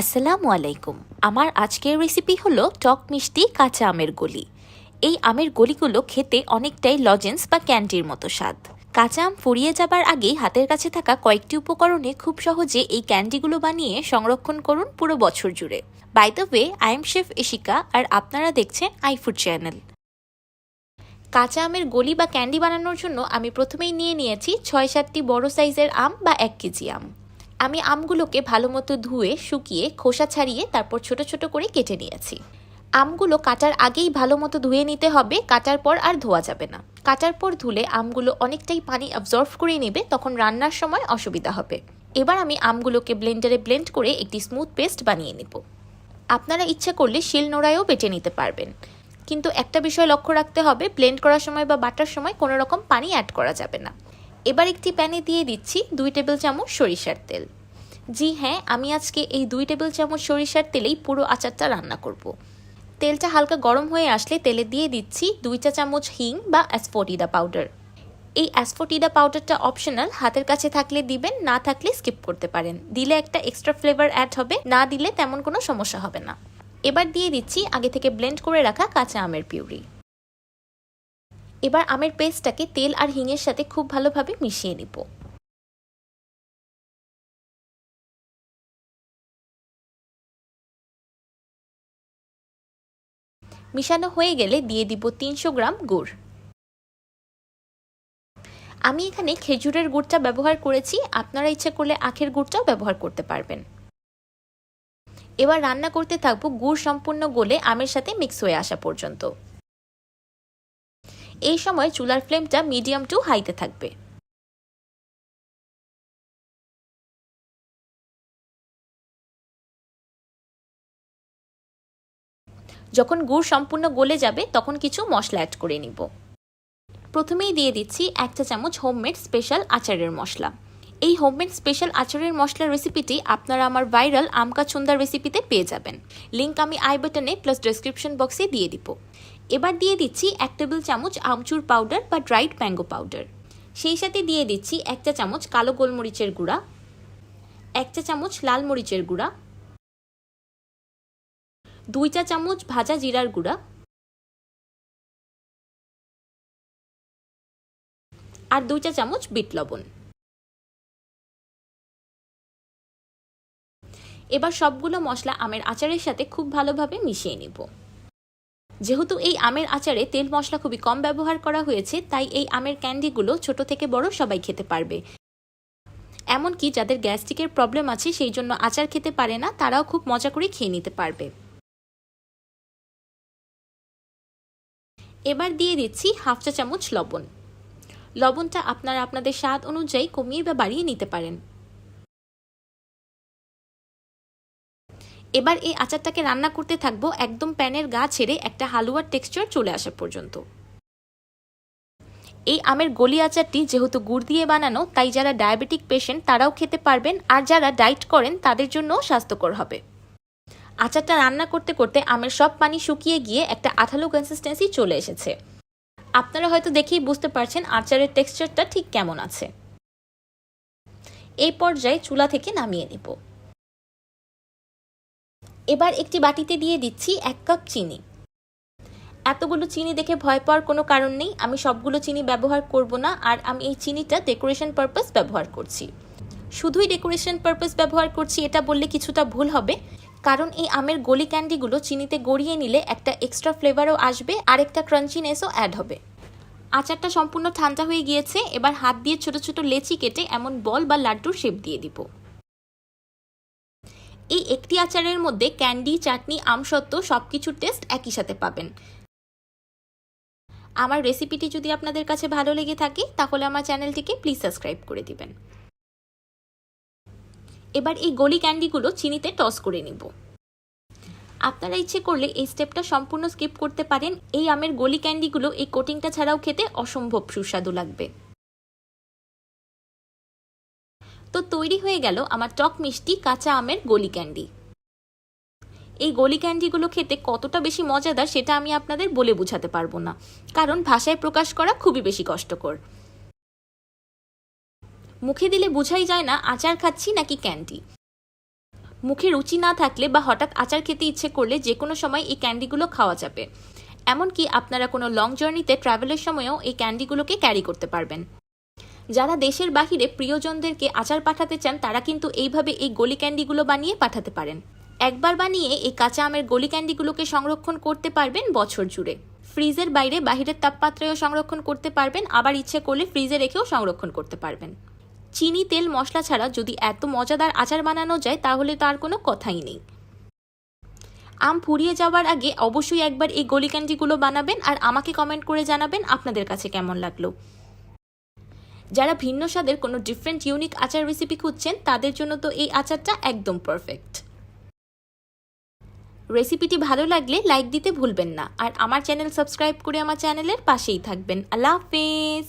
আসসালামু আলাইকুম। আমার আজকের রেসিপি হলো টক মিষ্টি কাঁচা আমের গলি। এই আমের গলিগুলো খেতে অনেকটাই লজেন্স বা ক্যান্ডির মতো স্বাদ। কাঁচা আম ফুরিয়ে যাবার আগেই হাতের কাছে থাকা কয়েকটি উপকরণে খুব সহজে এই ক্যান্ডিগুলো বানিয়ে সংরক্ষণ করুন পুরো বছর জুড়ে। By the way I am chef Ishika আর আপনারা দেখছেন আইফুড চ্যানেল কাঁচা আমের গলি বা ক্যান্ডি বানানোর জন্য আমি প্রথমেই নিয়ে নিয়েছি ছয় সাতটি বড় সাইজের আম বা এক কেজি আম। আমি আমগুলোকে ভালো মতো ধুয়ে, শুকিয়ে, খোসা ছাড়িয়ে তারপর ছোট ছোট করে কেটে নিয়েছি। আমগুলো কাটার আগেই ভালো মতো ধুয়ে নিতে হবে, কাটার পর আর ধোয়া যাবে না। কাটার পর ধুলে আমগুলো অনেকটাই পানি অবজর্ভ করে নেবে, তখন রান্নার সময় অসুবিধা হবে। এবার আমি আমগুলোকে ব্লেন্ডারে ব্লেন্ড করে একটি স্মুথ পেস্ট বানিয়ে নেব। আপনারা ইচ্ছা করলে শিল নোড়ায়ও বেটে নিতে পারবেন। কিন্তু একটা বিষয় লক্ষ্য রাখতে হবে ব্লেন্ড করার সময় বা বাটার সময় কোনো রকম পানি অ্যাড করা যাবে না। এবার একটি প্যানে দিয়ে দিচ্ছি দুই টেবিল চামচ সরিষার তেল। জি হ্যাঁ আমি আজকে এই দুই টেবিল চামচ সরিষার তেলেই পুরো আচারটা রান্না করব। তেলটা হালকা গরম হয়ে আসলে তেলে দিয়ে দিচ্ছি দুই চা চামচ হিং বা অ্যাসফোটিডা পাউডার। এই অ্যাসফোটিডা পাউডারটা অপশনাল, হাতের কাছে থাকলে দিবেন, না থাকলে স্কিপ করতে পারেন। দিলে একটা এক্সট্রা ফ্লেভার অ্যাড হবে, না দিলে তেমন কোনো সমস্যা হবে না। এবার দিয়ে দিচ্ছি আগে থেকে ব্লেন্ড করে রাখা কাঁচা আমের পিউরি। এবার আমের পেস্টটাকে তেল আর হিঙের সাথে খুব ভালোভাবে মিশিয়ে নিব। মিশানো হয়ে গেলে দিয়ে দিব তিনশো গ্রাম গুড়। আমি এখানে খেজুরের গুড়টা ব্যবহার করেছি, আপনারা ইচ্ছা করলে আখের গুড়টাও ব্যবহার করতে পারবেন। এবার রান্না করতে থাকব গুড় সম্পূর্ণ গলে আমের সাথে মিক্স হয়ে আসা পর্যন্ত। এই সময় চুলার ফ্লেমটা মিডিয়াম টু হাইতে থাকবে। যখন গুড় সম্পূর্ণ গলে যাবে, তখন কিছু মশলা অ্যাড করে নিব। প্রথমেই দিয়ে দিচ্ছি এক চা চামচ হোমমেড স্পেশাল আচারের মশলা। এই হোমমেড স্পেশাল আচারের মশলার রেসিপিটি আপনারা আমার ভাইরাল আমকা ছুন্দার রেসিপিতে পেয়ে যাবেন। লিঙ্ক আমি আই বাটনে প্লাস ডেসক্রিপশন বক্সে দিয়ে দিব। এবার দিয়ে দিচ্ছি এক টেবিল চামচ আমচুর পাউডার বা ড্রাইড ম্যাঙ্গো পাউডার সেই সাথে দিয়ে দিচ্ছি এক চা চামচ কালো গোলমরিচের গুঁড়া, এক চা চামচ লাল মরিচের গুঁড়া, দুই চা চামচ ভাজা জিরার গুঁড়া, আর দুই চা চামচ বিট লবণ। এবার সবগুলো মশলা আমের আচারের সাথে খুব ভালোভাবে মিশিয়ে নিব। যেহেতু এই আমের আচারে তেল মশলা খুবই কম ব্যবহার করা হয়েছে, তাই এই আমের ক্যান্ডিগুলো ছোট থেকে বড় সবাই খেতে পারবে। এমনকি যাদের গ্যাস্ট্রিকের প্রবলেম আছে, সেই জন্য আচার খেতে পারে না, তারাও খুব মজা করে খেয়ে নিতে পারবে। এবার দিয়ে দিচ্ছি হাফ চা চামচ লবণ। লবণটা আপনারা আপনাদের স্বাদ অনুযায়ী কমিয়ে বা বাড়িয়ে নিতে পারেন। এবার এই আচারটাকে রান্না করতে থাকব একদম প্যানের গা ছেড়ে একটা হালুয়ার টেক্সচার চলে আসা পর্যন্ত। এই আমের গলি আচারটি যেহেতু গুড় দিয়ে বানানো, তাই যারা ডায়াবেটিক পেশেন্ট তারাও খেতে পারবেন আর যারা ডায়েট করেন তাদের জন্যও স্বাস্থ্যকর হবে। আচারটা রান্না করতে করতে আমের সব পানি শুকিয়ে গিয়ে একটা আঠালো কনসিস্টেন্সি চলে এসেছে। আপনারা হয়তো দেখেই বুঝতে পারছেন আচারের টেক্সচারটা ঠিক কেমন আছে। এই পর্যায়ে চুলা থেকে নামিয়ে নেব। এবার একটি বাটিতে দিয়ে দিচ্ছি এক কাপ চিনি। এতগুলো চিনি দেখে ভয় পাওয়ার কোনো কারণ নেই। আমি সবগুলো চিনি ব্যবহার করব না আর আমি এই চিনিটা ডেকোরেশন পারপাস ব্যবহার করছি। শুধুই ডেকোরেশন পারপাস ব্যবহার করছি, এটা বললে কিছুটা ভুল হবে। কারণ এই আমের গলি ক্যান্ডিগুলো চিনিতে গড়িয়ে নিলে একটা এক্সট্রা ফ্লেভারও আসবে আর একটা ক্রাঞ্চিনেসও অ্যাড হবে। আচারটা সম্পূর্ণ ঠান্ডা হয়ে গিয়েছে, এবার হাত দিয়ে ছোট ছোট লেচি কেটে এমন বল বা লাড্ডুর শেপ দিয়ে দিব। এই একটি আচারের মধ্যে ক্যান্ডি, চাটনি আমসত্ত্ব সব কিছুর টেস্ট একই সাথে পাবেন। আমার রেসিপিটি যদি আপনাদের কাছে ভালো লেগে থাকে, তাহলে আমার চ্যানেলটিকে প্লিজ সাবস্ক্রাইব করে দিবেন। এবার এই গলি ক্যান্ডিগুলো চিনিতে টস করে নিব। আপনারা ইচ্ছে করলে এই স্টেপটা সম্পূর্ণ স্কিপ করতে পারেন। এই আমের গলি ক্যান্ডিগুলো এই কোটিংটা ছাড়াও খেতে অসম্ভব সুস্বাদু লাগবে। তো তৈরি হয়ে গেল আমার টক মিষ্টি কাঁচা আমের গলি ক্যান্ডি। এই গলি ক্যান্ডিগুলো খেতে কতটা বেশি মজাদার সেটা আমি আপনাদের বলে বোঝাতে পারব না, কারণ ভাষায় প্রকাশ করা খুবই বেশি কষ্টকর। মুখে দিলে বোঝাই যায় না আচার খাচ্ছি নাকি ক্যান্ডি। মুখে রুচি না থাকলে বা হঠাৎ আচার খেতে ইচ্ছে করলে যে কোনো সময় এই ক্যান্ডিগুলো খাওয়া যাবে। এমনকি আপনারা কোনো লং জার্নিতে ট্রাভেলের সময়ও এই ক্যান্ডিগুলোকে ক্যারি করতে পারবেন। যারা দেশের বাহিরে প্রিয়জনদেরকে আচার পাঠাতে চান, তারা কিন্তু এইভাবে এই গলি ক্যান্ডিগুলো বানিয়ে পাঠাতে পারেন। একবার বানিয়ে এই কাঁচা আমের গলি ক্যান্ডিগুলোকে সংরক্ষণ করতে পারবেন বছর জুড়ে। ফ্রিজের বাইরে বাহিরের তাপমাত্রায়ও সংরক্ষণ করতে পারবেন, আবার ইচ্ছে করলে ফ্রিজে রেখেও সংরক্ষণ করতে পারবেন। চিনি, তেল, মশলা ছাড়া যদি এত মজাদার আচার বানানো যায়, তাহলে তো আর কোনো কথাই নেই। আম ফুরিয়ে যাওয়ার আগে অবশ্যই একবার এই গলি ক্যান্ডিগুলো বানাবেন, আর আমাকে কমেন্ট করে জানাবেন আপনাদের কাছে কেমন লাগল। যারা ভিন্ন স্বাদের কোনো ডিফারেন্ট ইউনিক আচার রেসিপি খুঁজছেন, তাদের জন্য তো এই আচারটা একদম পারফেক্ট রেসিপিটি ভালো লাগলে লাইক দিতে ভুলবেন না। আর আমার চ্যানেল সাবস্ক্রাইব করে আমার চ্যানেলের পাশেই থাকবেন। আল্লাহ হাফেজ!